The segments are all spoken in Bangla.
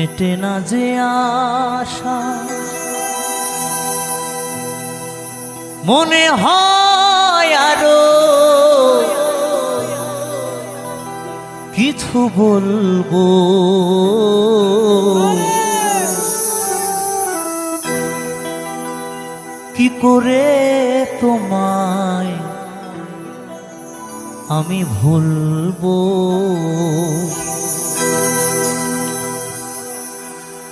মেটে না যে আশা। মনে হয় আরও কিছু বলব। কি করে তোমায় আমি ভুলবো?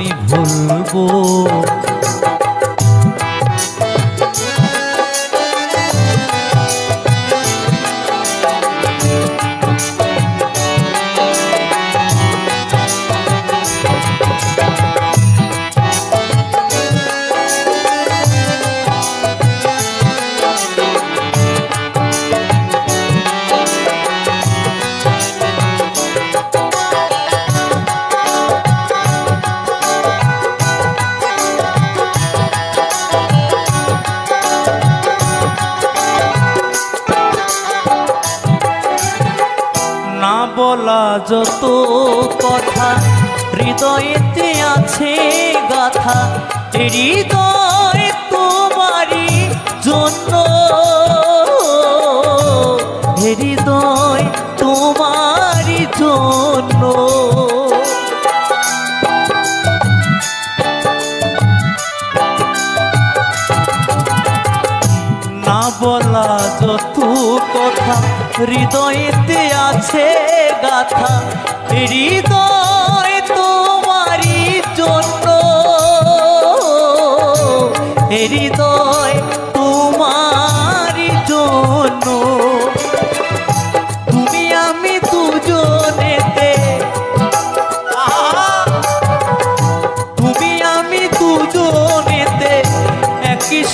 আমি ভুলবো যত কথা হৃদয়েতে আছে গাথা হৃদয় তোমারই জন্য যত কথা হৃদয়েতে আছে গাথা হৃদয়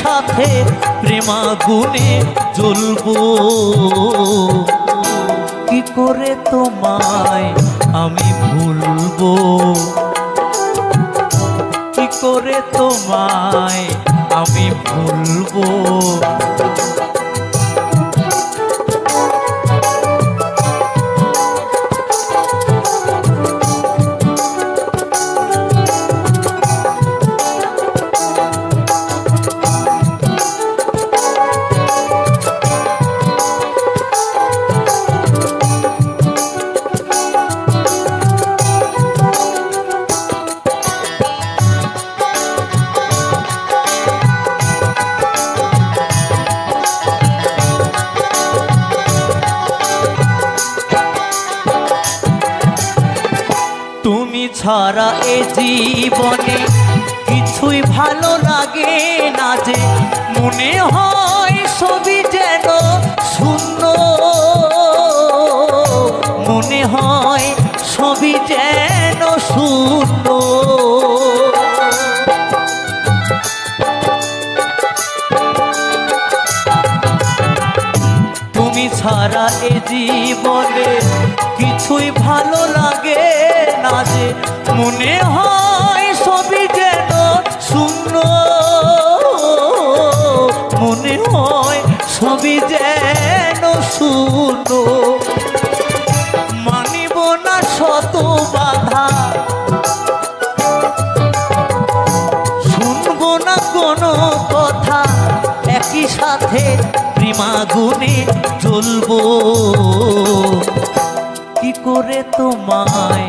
সাথে প্রেমাগুনে জ্বলবো। কি করে তোমায় আমি ভুলবো? কি করে তোমায় আমি ভুলবো? ছাড়া এ জীবনে কিছুই ভালো লাগে না যে মনে হয় সবই যেন শূন্য। মনে হয় সবই যেন শূন্য। তুমি ছাড়া এ জীবনে কিছুই ভালো লাগে না যে মনে হয় সবই যেন শূন্য। মনে হয় সবই যেন শূন্য। মানিব না শত বাধা। শুনব না কোনো কথা, একই সাথে প্রেমাগুনে জ্বলবো। কি করে তোমায়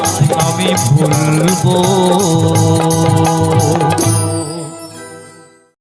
আমি ভুলবো